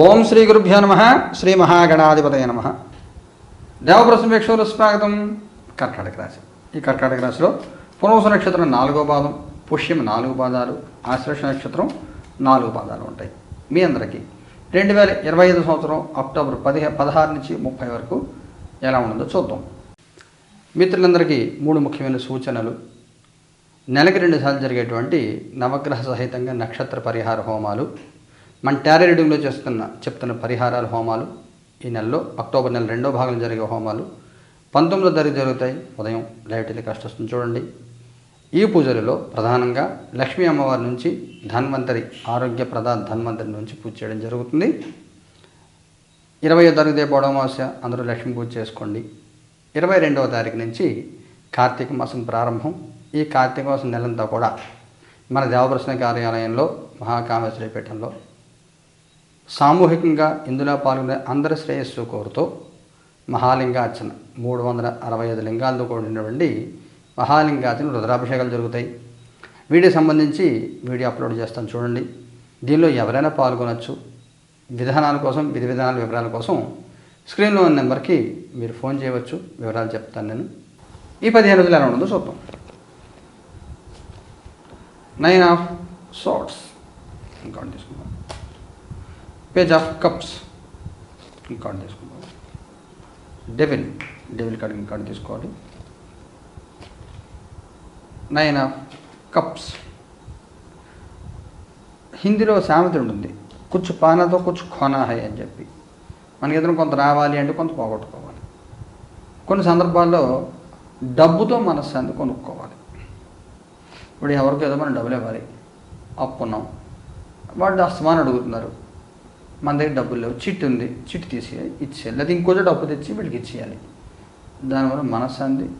ఓం శ్రీ గురుభ్యో నమ శ్రీ మహాగణాధిపతయ నమ. దేవప్రసం వీక్షకులు స్వాగతం. కర్కాటక రాశి. ఈ కర్కాటక రాశిలో పునవస నక్షత్రం నాలుగో పాదం పుష్యం నాలుగు పాదాలు ఆశ్లేష నక్షత్రం నాలుగు పాదాలు ఉంటాయి. మీ అందరికీ రెండు వేల ఇరవై ఐదు సంవత్సరం అక్టోబర్ పదిహే పదహారు నుంచి ముప్పై వరకు ఎలా ఉండదో చూద్దాం. మిత్రులందరికీ మూడు ముఖ్యమైన సూచనలు. నెలకి రెండు సార్లు జరిగేటువంటి నవగ్రహ సహితంగా నక్షత్ర పరిహార హోమాలు. మన టారీ రీడింగ్లో చేస్తున్న చెప్తున్న పరిహారాల హోమాలు ఈ నెలలో అక్టోబర్ నెల రెండో భాగంలో జరిగే హోమాలు పంతొమ్మిదో తారీఖు జరుగుతాయి. ఉదయం లైవ్ టెలికాస్ట్ వస్తుంది చూడండి. ఈ పూజలలో ప్రధానంగా లక్ష్మీ అమ్మవారి నుంచి ధన్వంతరి ఆరోగ్య ప్రదా ధన్వంతరి నుంచి పూజ చేయడం జరుగుతుంది. ఇరవై తారీఖు రేపు అమావాస్య అందరూ లక్ష్మీ పూజ చేసుకోండి. ఇరవై రెండవ తారీఖు నుంచి కార్తీక మాసం ప్రారంభం. ఈ కార్తీక మాసం నెలంతా కూడా మన దేవప్రశ్న కార్యాలయంలో మహాకామేశ్వరి పీఠంలో సామూహికంగా ఇందులో పాల్గొనే అందరి శ్రేయస్సు కోరుతూ మహాలింగార్చన. మూడు వందల అరవై ఐదు లింగాలతో కూడినటువంటి మహాలింగార్చన రుద్రాభిషేకాలు జరుగుతాయి. వీడియో సంబంధించి వీడియో అప్లోడ్ చేస్తాను చూడండి. దీనిలో ఎవరైనా పాల్గొనవచ్చు విధానాల కోసం విధి విధానాల వివరాల కోసం స్క్రీన్లో ఉన్న నెంబర్కి మీరు ఫోన్ చేయవచ్చు. వివరాలు చెప్తాను నేను. ఈ పదిహేను రోజులు ఎలా ఉంటుందో చూద్దాం. నైన్ ఆఫ్ షార్ట్స్ ఇంకా తీసుకుందాం పేజ్ ఆఫ్ కప్స్ ఇంకోటి తీసుకుందాం. డెవిల్ డెవిల్ కార్డు ఈ కార్డు తీసుకోవాలి. నైన్ ఆఫ్ కప్స్ హిందీలో సామెత ఉంటుంది. కుచ్చు పానాతో కుచ్చు ఖోనా హై అని చెప్పి. మనకి ఏదైనా కొంత రావాలి అంటే కొంత పోగొట్టుకోవాలి. కొన్ని సందర్భాల్లో డబ్బుతో మనశ్శాంతి కొనుక్కోవాలి. ఇప్పుడు ఎవరికో ఏదో మనం డబ్బులు ఇవ్వాలి. అప్పున్నాం వాళ్ళు అస్తమానం అడుగుతున్నారు. మన దగ్గర డబ్బులు లేవు. చిట్టు ఉంది. చిట్టు తీసి ఇచ్చేయాలి. లేదా ఇంకో డబ్బు తెచ్చి వీళ్ళకి ఇచ్చేయాలి. దానివల్ల మనశ్శాంతి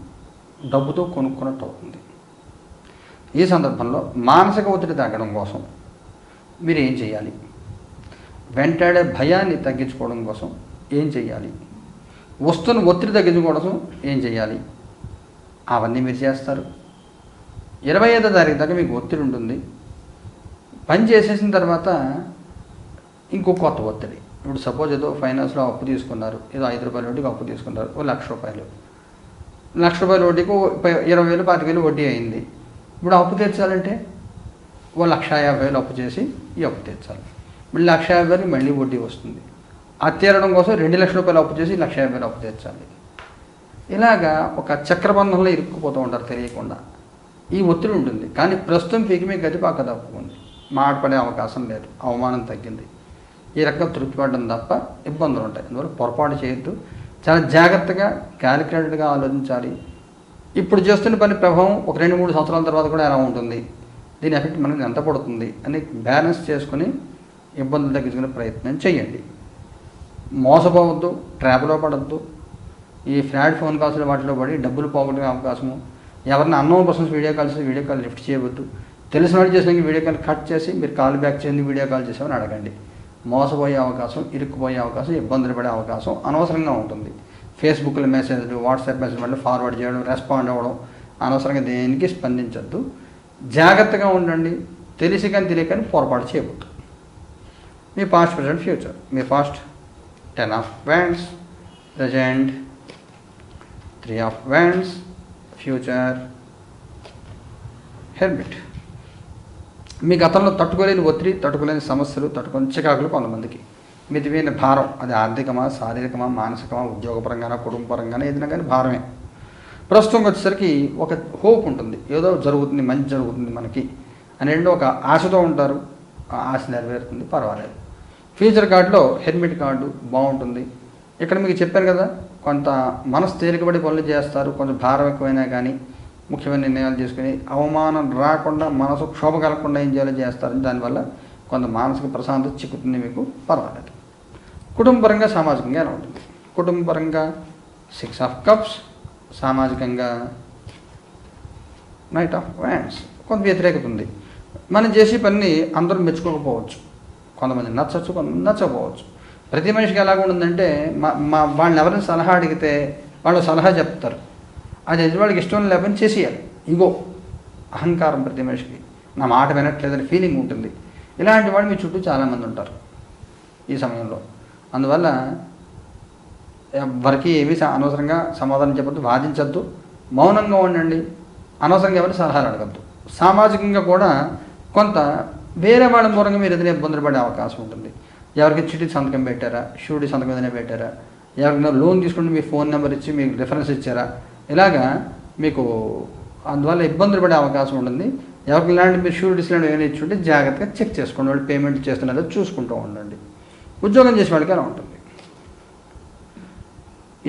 డబ్బుతో కొనుక్కున్నట్టు అవుతుంది. ఈ సందర్భంలో మానసిక ఒత్తిడి తగ్గడం కోసం మీరు ఏం చేయాలి? వెంటాడే భయాన్ని తగ్గించుకోవడం కోసం ఏం చేయాలి? వస్తున్న ఒత్తిడి తగ్గించుకోవడం ఏం చేయాలి? అవన్నీ మీరు చేస్తారు. ఇరవై ఐదో తారీఖు దాకా మీకు ఒత్తిడి ఉంటుంది. పని చేసేసిన తర్వాత ఇంకో కొత్త ఒత్తిడి. ఇప్పుడు సపోజ్ ఏదో ఫైనాన్స్లో అప్పు తీసుకున్నారు. ఏదో ఐదు రూపాయల వడ్డీకి అప్పు తీసుకున్నారు. ఓ లక్ష రూపాయలు. లక్ష రూపాయల వడ్డీకి ఓ ఇరవై వేలు పాతిక వేలు వడ్డీ అయింది. ఇప్పుడు అప్పు తీర్చాలంటే? ఓ లక్ష యాభై వేలు అప్పు చేసి ఈ అప్పు తీర్చాలి. మళ్ళీ లక్ష యాభై వేలు మళ్ళీ వడ్డీ వస్తుంది. అది తీరడం కోసం రెండు లక్షల రూపాయలు అప్పు చేసి లక్ష యాభై వేలు అప్పు తీర్చాలి. ఇలాగా ఒక చక్రబంధంలో ఇరుక్కుపోతూ ఉంటారు తెలియకుండా. ఈ ఒత్తిడి ఉంటుంది. కానీ ప్రస్తుతం పీకి మీ గతి పక్క తప్పుకుంది మాట్లాడే అవకాశం లేదు. అవమానం తగ్గింది. ఈ రకంగా తృప్తిపడడం తప్ప ఇబ్బందులు ఉంటాయి. అందువల్ల పొరపాటు చేయొద్దు. చాలా జాగ్రత్తగా క్యాలిక్యులేటెడ్గా ఆలోచించాలి. ఇప్పుడు చేస్తున్న పని ప్రభావం ఒక రెండు మూడు సంవత్సరాల తర్వాత కూడా ఎలా ఉంటుంది? దీని ఎఫెక్ట్ మనకి ఎంత పడుతుంది? అని బ్యాలెన్స్ చేసుకుని ఇబ్బందులు తగ్గించుకునే ప్రయత్నం చేయండి. మోసపోవద్దు ట్రాప్లో పడద్దు. ఈ ఫ్రాడ్ ఫోన్ కాల్స్లో వాటిలో పడి డబ్బులు పోగొట్టుకునే అవకాశము. ఎవరిని unknown persons video calls video call lift చేయవద్దు. తెలిసిన వాళ్ళు చేసిన వీడియో కాల్ కట్ చేసి మీరు కాల్ బ్యాక్ చేయండి వీడియో కాల్ చేసామని అడగండి. మోసపోయే అవకాశం ఇరుక్కుపోయే అవకాశం ఇబ్బందులు పడే అవకాశం అనవసరంగా ఉంటుంది. ఫేస్బుక్లో మెసేజ్లు వాట్సాప్ మెసేజ్లు ఫార్వర్డ్ చేయడం రెస్పాండ్ అవ్వడం అనవసరంగా దేనికి స్పందించద్దు. జాగ్రత్తగా ఉండండి. తెలిసి కానీ తెలియకని పొరపాటు చేయవద్దు. మీ past present future me past ten of wands present three of wands future helmet మీ గతంలో తట్టుకోలేని ఒత్తిడి తట్టుకోలేని సమస్యలు తట్టుకొని చికాకులు కొంతమందికి. మితిమైన భారం. అది ఆర్థికమా శారీరకమా మానసికమా ఉద్యోగపరంగానా కుటుంబపరంగానా ఏదైనా కానీ భారమే. ప్రస్తుతం వచ్చేసరికి ఒక హోప్ ఉంటుంది. ఏదో జరుగుతుంది మంచి జరుగుతుంది మనకి అని ఒక ఆశతో ఉంటారు. ఆ ఆశ నెరవేరుతుంది పర్వాలేదు. ఫ్యూచర్ కార్డులో హెల్మెట్ కార్డు బాగుంటుంది. ఇక్కడ మీకు చెప్పాను కదా కొంత మనసు తేలికబడి పనులు చేస్తారు కొంచెం భారం ఎక్కువైనా కానీ ముఖ్యమైన నిర్ణయాలు తీసుకుని అవమానం రాకుండా మనసు క్షోభ కలగకుండా ఏం చేయాలో చేస్తారు. దానివల్ల కొంత మానసిక ప్రశాంతత చిక్కుతుంది మీకు. పర్వాలేదు. కుటుంబపరంగా సామాజికంగా ఎలా ఉంటుంది? కుటుంబపరంగా సిక్స్ ఆఫ్ కప్స్ సామాజికంగా నైట్ ఆఫ్ వ్యాండ్స్ కొంత వ్యతిరేకత ఉంది. మనం చేసే పని అందరూ మెచ్చుకోకపోవచ్చు. కొంతమంది నచ్చచ్చు కొంతమంది నచ్చకపోవచ్చు. ప్రతి మనిషికి ఎలాగ ఉంటుందంటే మా మా వాళ్ళని ఎవరైనా సలహా అడిగితే వాళ్ళు సలహా చెప్తారు. అది ఎదుటివాడికి ఇష్టం లేకపోయినా చేసేయాలి. ఇగో అహంకారం ప్రతి మనిషికి. నా మాట వినట్లేదని ఫీలింగ్ ఉంటుంది. ఇలాంటి వాడు మీ చుట్టూ చాలామంది ఉంటారు ఈ సమయంలో. అందువల్ల ఎవరికి ఏమీ అనవసరంగా సమాధానం చెప్పొద్దు వాదించద్దు. మౌనంగా ఉండండి. అనవసరంగా ఎవరిని సలహాలు అడగద్దు. సామాజికంగా కూడా కొంత వేరే వాళ్ళ మూలంగా మీరు ఏదైనా ఇబ్బందులు పడే అవకాశం ఉంటుంది. ఎవరికి చిటి సంతకం పెట్టారా? షూరిటీ సంతకం ఏదైనా పెట్టారా? ఎవరికైనా లోన్ తీసుకుంటే మీ ఫోన్ నెంబర్ ఇచ్చి మీకు రిఫరెన్స్ ఇచ్చారా? ఇలాగా మీకు అందువల్ల ఇబ్బందులు పడే అవకాశం ఉంటుంది. ఎవరికి ఇలాంటి మీరు షూరిటీస్ లాంటివి ఏమైనా ఇచ్చుంటే జాగ్రత్తగా చెక్ చేసుకోండి. వాళ్ళు పేమెంట్ చేస్తున్నారో చూసుకుంటూ ఉండండి. ఉద్యోగం చేసే వాళ్ళకి ఎలా ఉంటుంది?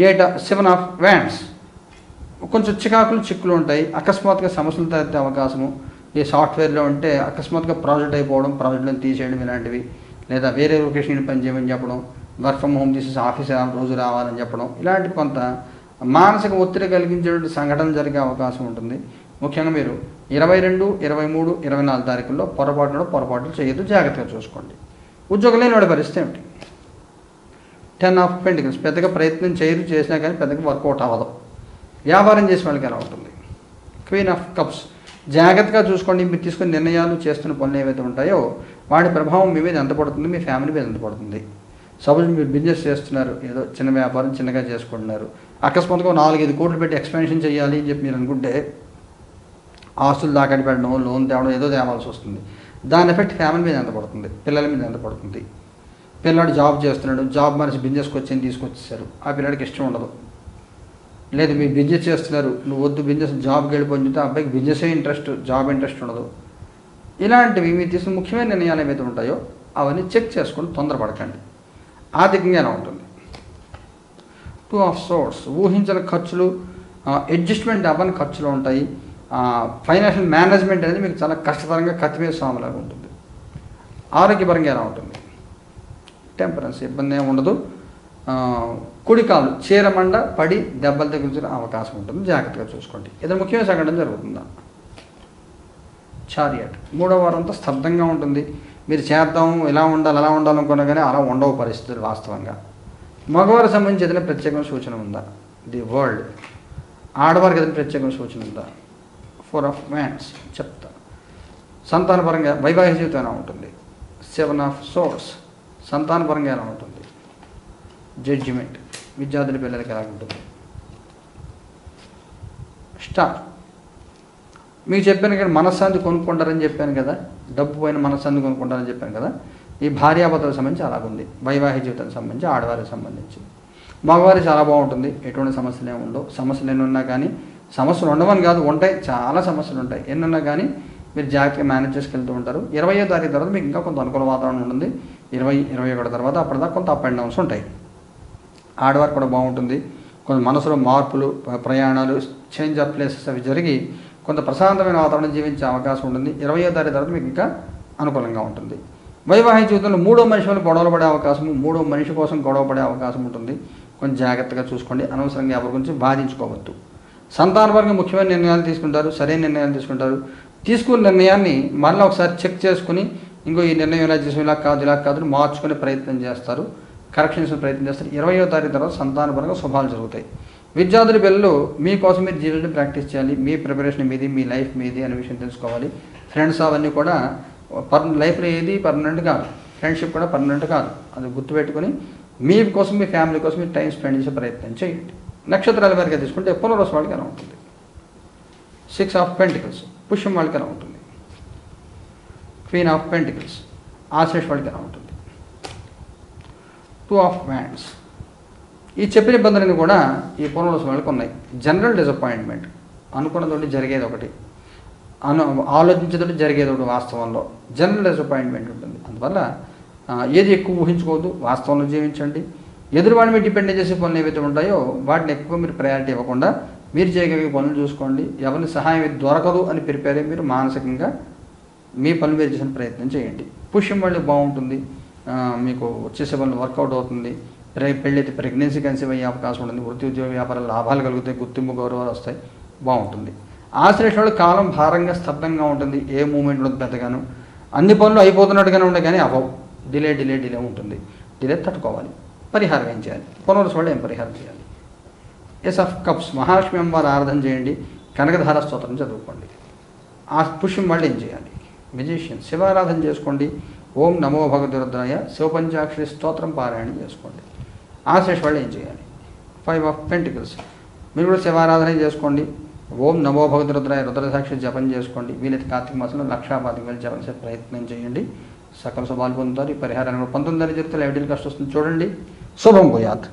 ఎయిట్ సెవెన్ ఆఫ్ వ్యాండ్స్ కొంచెం చికాకులు చిక్కులు ఉంటాయి. అకస్మాత్తుగా సమస్యలు తలెత్తే అవకాశము. ఈ సాఫ్ట్వేర్లో ఉంటే అకస్మాత్తుగా ప్రాజెక్ట్ అయిపోవడం ప్రాజెక్ట్లను తీసేయడం ఇలాంటివి. లేదా వేరే లొకేషన్ పని చేయమని చెప్పడం. వర్క్ ఫ్రమ్ హోమ్ తీసేసి ఆఫీస్ రోజు రావాలని చెప్పడం. ఇలాంటి కొంత మానసిక ఒత్తిడి కలిగించేటువంటి సంఘటన జరిగే అవకాశం ఉంటుంది. ముఖ్యంగా మీరు ఇరవై రెండు ఇరవై మూడు ఇరవై నాలుగు తారీఖుల్లో పొరపాటులో పొరపాట్లు చేయొద్దు. జాగ్రత్తగా చూసుకోండి. ఉద్యోగం లేని వాడి పరిస్థితి ఏమిటి? టెన్ ఆఫ్ పెంటికల్స్ పెద్దగా ప్రయత్నం చేయరు చేసినా కానీ పెద్దగా వర్కౌట్ అవ్వదు. వ్యాపారం చేసే వాళ్ళకి ఎలా ఉంటుంది? Queen of cups. జాగ్రత్తగా చూసుకోండి. మీరు తీసుకున్న నిర్ణయాలు చేస్తున్న పనులు ఏవైతే ఉంటాయో వాటి ప్రభావం మీ మీద ఎంత పడుతుంది? మీ ఫ్యామిలీ మీద ఎంత పడుతుంది? సపోజ్ మీరు బిజినెస్ చేస్తున్నారు. ఏదో చిన్న వ్యాపారం చిన్నగా చేసుకుంటున్నారు. అకస్మాత్తుగా నాలుగైదు కోట్లు పెట్టి ఎక్స్పెన్షన్ చేయాలి అని చెప్పి మీరు అనుకుంటే ఆస్తులు దాకటి పెట్టడం లోన్ తేవడం ఏదో తేవాల్సి వస్తుంది. దాని ఎఫెక్ట్ ఫ్యామిలీ మీద ఎంత పడుతుంది? పిల్లల మీద ఎంత పడుతుంది? పిల్లాడు జాబ్ చేస్తున్నాడు జాబ్ మనిషి బిజినెస్కి వచ్చి తీసుకొచ్చేసారు ఆ పిల్లాడికి ఇష్టం ఉండదు. లేదు మీరు బిజినెస్ చేస్తున్నారు నువ్వు వద్దు బిజినెస్ జాబ్కి వెళ్ళిపోయింది ఆ అబ్బాయికి బిజినెసే ఇంట్రెస్ట్ జాబ్ ఇంట్రెస్ట్ ఉండదు. ఇలాంటివి మీరు తీసుకున్న ముఖ్యమైన నిర్ణయాలు ఏవైతే ఉంటాయో అవన్నీ చెక్ చేసుకొని తొందరపడకండి. ఆర్థికంగా ఎలా ఉంటుంది? టూ ఆఫ్ సోర్స్ ఊహించిన ఖర్చులు అడ్జస్ట్మెంట్ అవ్వని ఖర్చులు ఉంటాయి. ఫైనాన్షియల్ మేనేజ్మెంట్ అనేది మీకు చాలా కష్టతరంగా కత్తిమీద స్వామిలాగా ఉంటుంది. ఆరోగ్యపరంగా ఎలా ఉంటుంది? టెంపరెన్స్ ఇబ్బంది ఏమి ఉండదు. కుడికాలు చీరమండ పడి దెబ్బలు తగ్గించిన అవకాశం ఉంటుంది. జాగ్రత్తగా చూసుకోండి. ఇది ముఖ్యమైన సంఘటన జరుగుతుందా? చారియట్ మూడో వారం అంతా స్తబ్దంగా ఉంటుంది. మీరు చేద్దాం ఇలా ఉండాలి అలా ఉండాలనుకున్నా కానీ అలా ఉండవు పరిస్థితులు వాస్తవంగా. మగవారికి సంబంధించి ఏదైనా ప్రత్యేకమైన సూచన ఉందా? The world. ఆడవారికి ఏదైనా ప్రత్యేకమైన సూచన ఉందా? ఫోర్ ఆఫ్ మ్యాన్స్ చెప్తా. సంతానపరంగా వైవాహిక జీవితం ఎలా ఉంటుంది? Seven of swords. సంతానపరంగా ఎలా ఉంటుంది? జడ్జిమెంట్. విద్యార్థుల పిల్లలకి ఎలా ఉంటుంది? స్టార్ మీకు చెప్పాను కదా మనశ్శాంతి కొనుక్కుంటారని చెప్పాను కదా డబ్బు పోయిన మనశ్శాంతి కొనుక్కుంటారని చెప్పాను కదా ఈ భార్యాభర్తలకు సంబంధించి అలాగుంది. వైవాహిక జీవితానికి సంబంధించి ఆడవారికి సంబంధించి. మగవారి చాలా బాగుంటుంది. ఎటువంటి సమస్యలు ఏమి ఉండవు. సమస్యలు ఎన్ని ఉన్నా కానీ సమస్యలు ఉండవని కాదు ఉంటాయి. చాలా సమస్యలు ఉంటాయి. ఎన్ని ఉన్నా కానీ మీరు జాగ్రత్తగా మేనేజ్ చేసుకెళ్తూ ఉంటారు. ఇరవయో తారీఖు తర్వాత మీకు ఇంకా కొంత అనుకూల వాతావరణం ఉంటుంది. ఇరవై ఇరవై ఒకటి తర్వాత అప్పటిదాకా కొంత అప్ అండ్ డౌన్స్ ఉంటాయి. ఆడవారు కూడా బాగుంటుంది. కొంత మనసులో మార్పులు ప్రయాణాలు చేంజ్ ఆఫ్ ప్లేసెస్ అవి జరిగి కొంత ప్రశాంతమైన వాతావరణం జీవించే అవకాశం ఉంటుంది. ఇరవయో తారీఖు తర్వాత మీకు ఇంకా అనుకూలంగా ఉంటుంది. వైవాహిక జీవితంలో మూడో మనిషి వల్ల గొడవలు పడే అవకాశం మూడో మనిషి కోసం గొడవ పడే అవకాశం ఉంటుంది. కొంచెం జాగ్రత్తగా చూసుకోండి. అనవసరంగా ఎవరి గురించి బాధించుకోవద్దు. సంతానపరంగా ముఖ్యమైన నిర్ణయాలు తీసుకుంటారు. సరైన నిర్ణయాలు తీసుకుంటారు. తీసుకున్న నిర్ణయాన్ని మళ్ళీ ఒకసారి చెక్ చేసుకుని ఇంకో ఈ నిర్ణయం ఇలా చేసాం ఇలా కాదు ఇలా కాదు మార్చుకునే ప్రయత్నం చేస్తారు. కరెక్షన్స్ ప్రయత్నం చేస్తారు. ఇరవయో తారీఖు తర్వాత సంతానపరంగా శుభాలు జరుగుతాయి. విద్యార్థుల పిల్లలు మీకోసం మీరు జీవితం ప్రాక్టీస్ చేయాలి. మీ ప్రిపరేషన్ మీది మీ లైఫ్ మీది అనే విషయం తెలుసుకోవాలి. ఫ్రెండ్స్ అవన్నీ కూడా పర్ లైఫ్లో ఏది పర్మనెంట్ కాదు. ఫ్రెండ్షిప్ కూడా పర్మనెంట్ కాదు. అది గుర్తుపెట్టుకొని మీ కోసం మీ ఫ్యామిలీ కోసం మీరు టైం స్పెండ్ చేసే ప్రయత్నం చేయండి. నక్షత్రాల వారికి తీసుకుంటే పునరోస్ వాళ్ళకి ఎలా ఉంటుంది? సిక్స్ ఆఫ్ పెంటికల్స్ పుష్యం వాళ్ళకి ఎలా ఉంటుంది? క్వీన్ ఆఫ్ పెంటికల్స్ ఆశేష్ వాళ్ళకి ఎలా ఉంటుంది? Two of wands. ఈ చెప్పిన ఇబ్బందులన్నీ కూడా ఈ పునరోస్ వాళ్ళకి ఉన్నాయి. General disappointment. అనుకున్నతోటి జరిగేది ఒకటి. అను ఆలోచించడం జరిగేది ఒకటి వాస్తవంలో. జనరల్ డిసప్పాయింట్మెంట్ ఉంటుంది. అందువల్ల ఏది ఎక్కువ ఊహించుకోవద్దు వాస్తవంలో జీవించండి. ఎదురువాడి మీద డిపెండ్ చేసే పనులు ఏవైతే ఉంటాయో వాటిని ఎక్కువ మీరు ప్రయారిటీ ఇవ్వకుండా మీరు చేయగలిగే పనులు చూసుకోండి. ఎవరిని సహాయం దొరకదు అని ప్రిపేర్ అయ్యి మీరు మానసికంగా మీ పనులు మీరు చేసిన ప్రయత్నం చేయండి. పుష్యం మళ్ళీ బాగుంటుంది. మీకు వచ్చేసే పనులు వర్కౌట్ అవుతుంది. పెళ్ళైతే ప్రెగ్నెన్సీ కన్సీవ్ అయ్యే అవకాశం ఉంటుంది. వృత్తి ఉద్యోగ వ్యాపారాలు లాభాలు కలుగుతాయి గుర్తింపు గౌరవాలు వస్తాయి. బాగుంటుంది. ఆశ్రయించిన కాలం భారంగా స్తబ్దంగా ఉంటుంది. ఏ మూమెంట్ ఉండదు పెద్దగాను. అన్ని పనులు అయిపోతున్నట్టుగానే ఉండే కానీ అవ్వవు. డిలే డిలే డిలే ఉంటుంది. డిలే తట్టుకోవాలి. పరిహారం ఏం చేయాలి? పునరుస్ వాళ్ళు ఏం పరిహారం చేయాలి? ఎస్ ఆఫ్ కప్స్ మహాలక్ష్మి అమ్మవారు ఆరాధన చేయండి. కనకధార స్తోత్రం చదువుకోండి. ఆ పుష్యం వాళ్ళు ఏం చేయాలి? మెజిషియన్ శివారాధన చేసుకోండి. ఓం నమో భగవతి శివపంచాక్షరి స్తోత్రం పారాయణ చేసుకోండి. ఆశ్రేష్ వాళ్ళు ఏం చేయాలి? ఫైవ్ ఆఫ్ పెంటికల్స్ మీరు కూడా శివారాధన చేసుకోండి. ఓం నమో భగవతి రుద్రాయ రుద్రసాక్షి జపం చేసుకోండి. వీలైతే కార్తీక మాసంలో లక్షా పాతిక వేలు జపం చేసే ప్రయత్నం చేయండి. సకల శుభాలు పొందుతారు. ఈ పరిహారాన్ని కూడా పంతొమ్మిది జరిగితే లైవ్ డీల్ కష్టం వస్తుంది. చూడండి. శుభం పోయాత్